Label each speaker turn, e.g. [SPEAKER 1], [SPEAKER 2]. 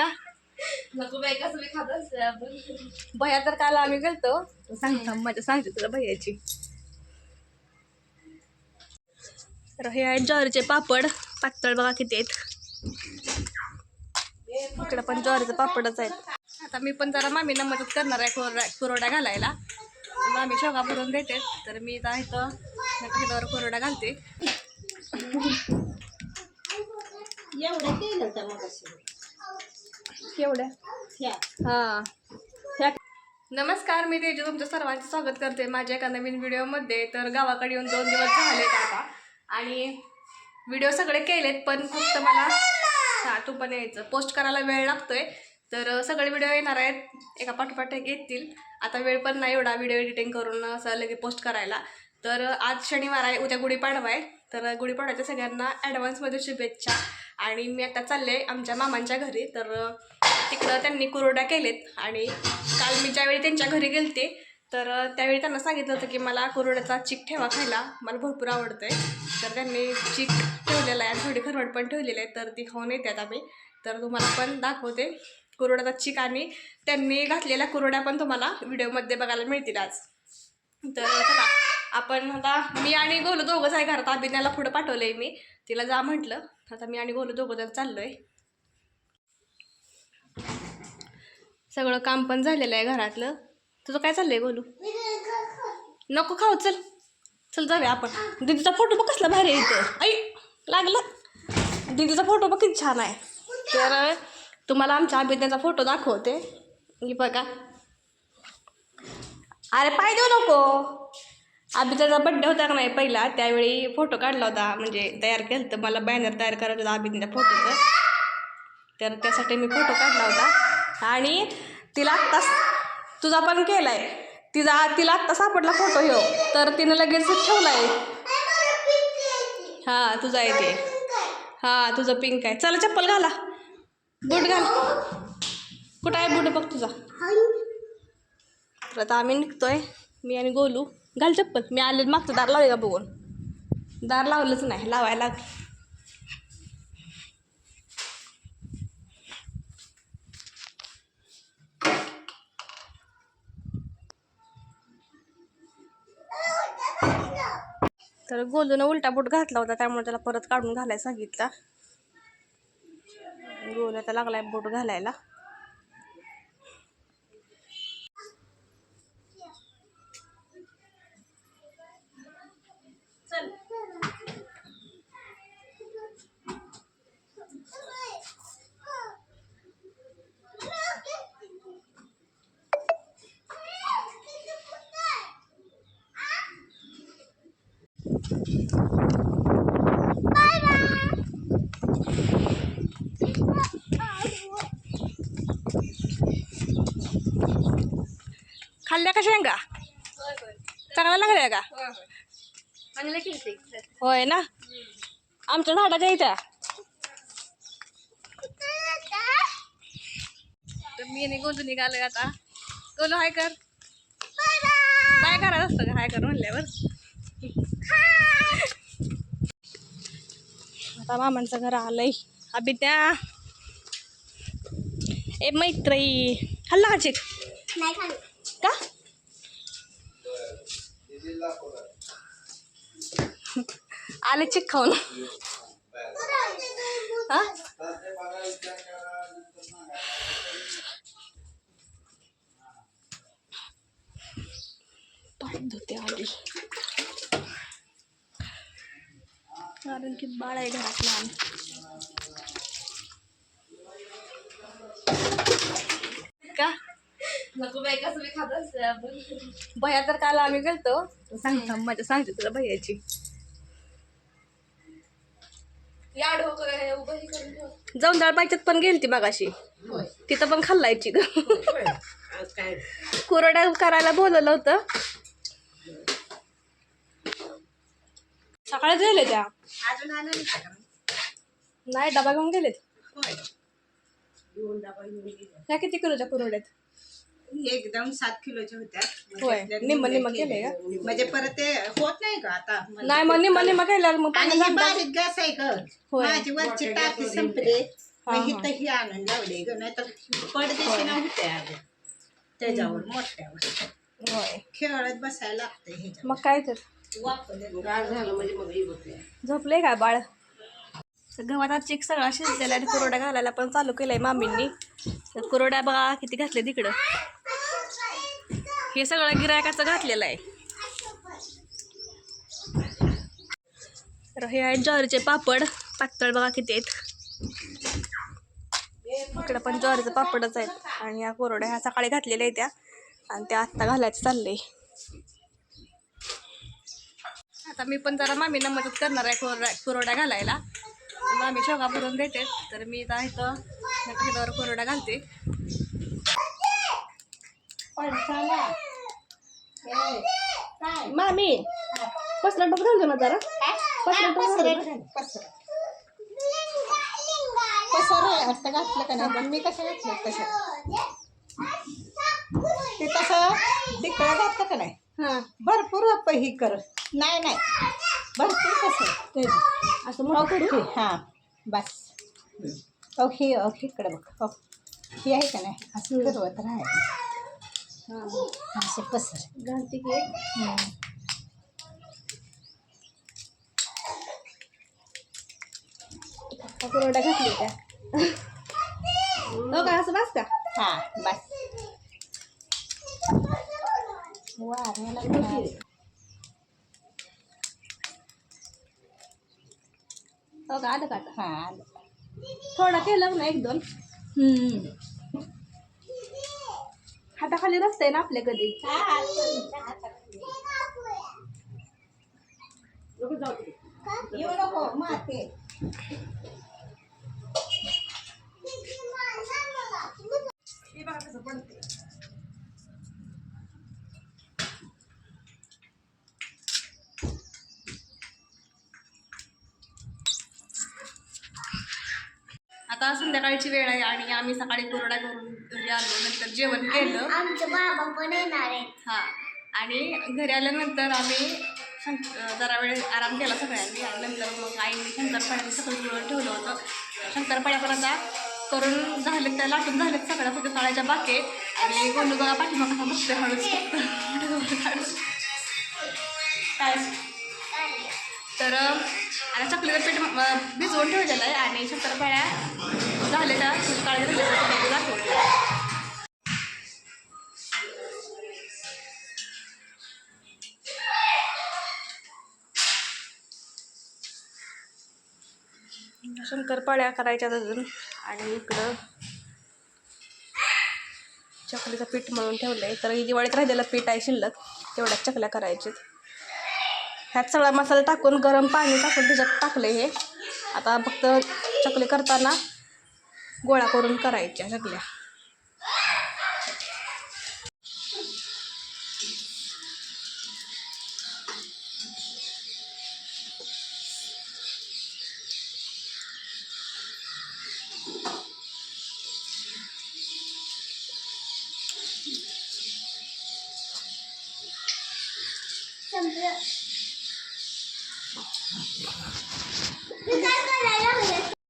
[SPEAKER 1] का?
[SPEAKER 2] नको बाई कसं मी खात असते आपण.
[SPEAKER 1] भैया तर काल आम्ही गेलतो. सांगता माझ्या सांगते तुला भैयाची. तर हे आहेत ज्वारीचे पापड. पातळ बघा किती आहेत. इकडं पण ज्वारीचे पापडच आहेत. आता मी पण जरा मामीला मदत करणार आहे कुरड्या कुरवड्या घालायला. मामी शेवगा भरून देते. तर मी इथं इथं ह्याच्यावर कुरवड्या घालते.
[SPEAKER 3] एवढं केलं मग
[SPEAKER 1] केवढ्या
[SPEAKER 3] ह्या
[SPEAKER 1] हां. नमस्कार मी तेजू. तुमचं सर्वांचं स्वागत करते माझ्या एका नवीन व्हिडिओमध्ये. तर गावाकडे येऊन दोन दिवस झालेत आता. आणि व्हिडिओ सगळे केलेत पण फक्त मला हां तू पण यायचं. पोस्ट करायला वेळ लागतोय. तर सगळे व्हिडिओ येणार आहेत. एका पाठोपाठ एक येतील आता वेळ पण नाही एवढा व्हिडिओ एडिटिंग करून असं लगे पोस्ट करायला. तर आज शनिवार आहे उद्या गुढीपाडवा आहे. तर गुढीपाडव्याच्या सगळ्यांना ॲडव्हान्समध्ये शुभेच्छा. आणि मी आता चालले आमच्या मामांच्या घरी. तर तिकडं त्यांनी कुरोड्या केलेत. आणि काल मी ज्यावेळी त्यांच्या घरी गेलते तर त्यावेळी त्यांना सांगितलं होतं की मला कुरोड्याचा चिक ठेवा खायला. मला भरपूर आवडतं आहे तर त्यांनी चिक ठेवलेला आहे आणि थोडी खरवड पण ठेवलेली आहे तर ती खाऊन येतात आम्ही. तर तुम्हाला पण दाखवते कुरोड्याचा चिक आणि त्यांनी घातलेल्या कुरोड्या पण तुम्हाला व्हिडिओमध्ये बघायला मिळतील आज. तर चला आपण आता मी आणि गोलू दोघंच आहे घरात. अभिनयाला पुढं पाठवलं आहे मी. तिला जा म्हटलं. आता मी आणि गोलू दोघं जण आहे सगळं काम पण झालेलं आहे घरातलं. तुझं काय चाललंय गोलू? नको खाऊ चल. चल जाऊया आपण. दीदीचा फोटो बघ कसला भारी आहे इथं. आई लागला. दीदीचा फोटो बघ किती छान आहे. तर तुम्हाला आमच्या अभिज्ञाचा फोटो दाखवते. ही बघा. अरे पाय देऊ नको. अभिज्ञाचा बड्डे होता का नाही पहिला त्यावेळी फोटो काढला होता. म्हणजे तयार केलं होतं. मला बॅनर तयार करायचं होता अभिज्ञाच्या फोटोचं तर त्यासाठी मी फोटो काढला होता. आणि तिला आत्ताच तुझा पण केला आहे तिचा तिला आत्ता सापडला फोटो ह्यो. तर तिनं लगेच ठेवला आहे हां तुझा आहे ते हां तुझं पिंक आहे. चला चप्पल घाला. बूट घाल. कुठं आहे बूट? बघ तुझा. तर आता आम्ही निघतोय. मी आणि गोलू. घाल चप्पल. मी आले मागचं दार लावले का बघून. दार लावलंच नाही. लावायला लागलं. तर गोलूनं उलटा बूट घातला होता त्यामुळे त्याला परत काढून घालायला सांगितला. गोलू आता लागलाय बूट घालायला. खाल्ल्या का शेंगा? चांगल्या लागल्या का? होय ना? आमच्या झाडाच्या इथं तर मी गोलू निघालोय आता. गोलू हाय कर. काय करायचं असतं का हाय कर म्हणल्यावर. आता मामांचं घर आलंय. अभि त्या ए मैत्री हल्ला का चिक?
[SPEAKER 2] नाही
[SPEAKER 1] का? आले चिक खाऊन हा? पाय धुते आली कारण की बाळ आहे घरात लहान. का?
[SPEAKER 2] नको बाई कसं मी खात असते आपण?
[SPEAKER 1] भैया तर काल आम्ही गेलतो. सांगता माझ्या सांगते तुला भैयाची.
[SPEAKER 2] या डोकं उभं हे करून ठेव.
[SPEAKER 1] जाऊन डाळ पाहिजेत पण गेली ती मागाशी तिथं पण खाल्लायची ग.
[SPEAKER 3] काय?
[SPEAKER 1] करायला बोलवलं होतं. सकाळी गेले त्या.
[SPEAKER 3] अजून आलं नाही का?
[SPEAKER 1] नाही डबा घेऊन गेलेत.
[SPEAKER 3] होय. डबा घेऊन गेले.
[SPEAKER 1] ह्या किती कुरड्यात?
[SPEAKER 3] एकदम सात किलोच्या होत्या. मग
[SPEAKER 1] होय.
[SPEAKER 3] त्यातल्या
[SPEAKER 1] निम्म-.
[SPEAKER 3] म्हणजे परत ते होत नाही का आता?
[SPEAKER 1] नाही मग निम्मा निम्मा केल्यावर मग
[SPEAKER 3] आणि ही बारीक गॅस आहे ग.
[SPEAKER 1] होय.
[SPEAKER 3] माझी वरची टाकी संपली.
[SPEAKER 1] हा,
[SPEAKER 3] मग इथं ही आणून लावले ग. नाही तर पडदेशी नव्हते अगं. त्याच्यावर मोठ्यावर.
[SPEAKER 1] होय.
[SPEAKER 3] खेळत बसायला लागतंय ह्याच्यावर.
[SPEAKER 1] मग काय तर.
[SPEAKER 3] वापरले झालं? म्हणजे मग ही होते
[SPEAKER 1] झोपले काय बाळ? गव्हात आज चिक सगळा शिजलेला आणि कुरोड्या घालायला पण चालू केलंय मामींनी. तर कुरोड्या बघा किती घातले तिकडं हे सगळं गिरायकाचं घातलेलं आहे. तर हे आहेत ज्वारीचे पापड. पातळ बघा किती आहेत. इकडं पण ज्वारीचं पापडच आहेत. आणि या कुरोड्या ह्या सकाळी घातलेल्या आहेत त्या. आणि त्या आत्ता घालायचं चाललंय. आता मी पण जरा मामींना मदत करणार आहे कुरोड्या कुरोड्या घालायला. तर मामी शेवगा भरून देते. तर मी आता इथं. ह्याच्यावर कुरोड्या घालते. मामी कसला डब घालतो ना जरा. घालतो ना?
[SPEAKER 3] कसं असं घातलं का नाही? पण मी कसं घातलं? कसं ते कसं तिकडं घातलं का नाही?
[SPEAKER 1] हा.
[SPEAKER 3] भरपूर ही कर. नाही नाही. भरपूर कसं
[SPEAKER 1] ते असं मोठं करू?
[SPEAKER 3] ओके हां बस ओके ओके इकडे बघ हो. ही आहे का नाही? असं फिरवत राहायचं
[SPEAKER 1] हा
[SPEAKER 3] असे पसर.
[SPEAKER 1] घालते की कुरोड्या घातली त्या हो का असं बस का?
[SPEAKER 3] हां बस. वा
[SPEAKER 1] हो का? आलं का आता?
[SPEAKER 3] हां आलं.
[SPEAKER 1] थोडा केलं ना एक दोन. हाताखाली नसतंय ना आपल्या कधी
[SPEAKER 3] येऊ नको माते
[SPEAKER 1] आता संध्याकाळची वेळ आहे आणि आम्ही सकाळी कोरडा करून घरी आलो नंतर जेवण केलं.
[SPEAKER 2] आमचे बाबा पण येणार आहेत.
[SPEAKER 1] हा. आणि घरी आल्यानंतर आम्ही अं, जरा वेळ आराम केला सगळ्यांनी आणि नंतर मग आईने शंकरपाळ्याचं सगळं जुळवून ठेवलं होतं. शंकरपाळ्यापर्यंत करून झालेत त्या लाटून झालेत सगळ्या फक्त तळायच्या बाकी. आणि बघा पाठीमाग कसा बसते हळूच. काय? तर आता चकलीचं पीठ भिजवून ठेवलेलं आहे आणि शंकरपाळ्या झालेल्या काळे शंकरपाळ्या करायच्या अजून. आणि इकडं चकलीचं पीठ मळून ठेवलं आहे तर ही दिवाळीत राहिलेलं पीठ आहे शिल्लक. तेवढ्याच चकल्या करायच्यात. ह्यात सगळा मसाला टाकून गरम पाणी टाकून त्याच्यात टाकलं हे. आता फक्त चकली करताना गोळा करून करायच्या चकल्या
[SPEAKER 2] तू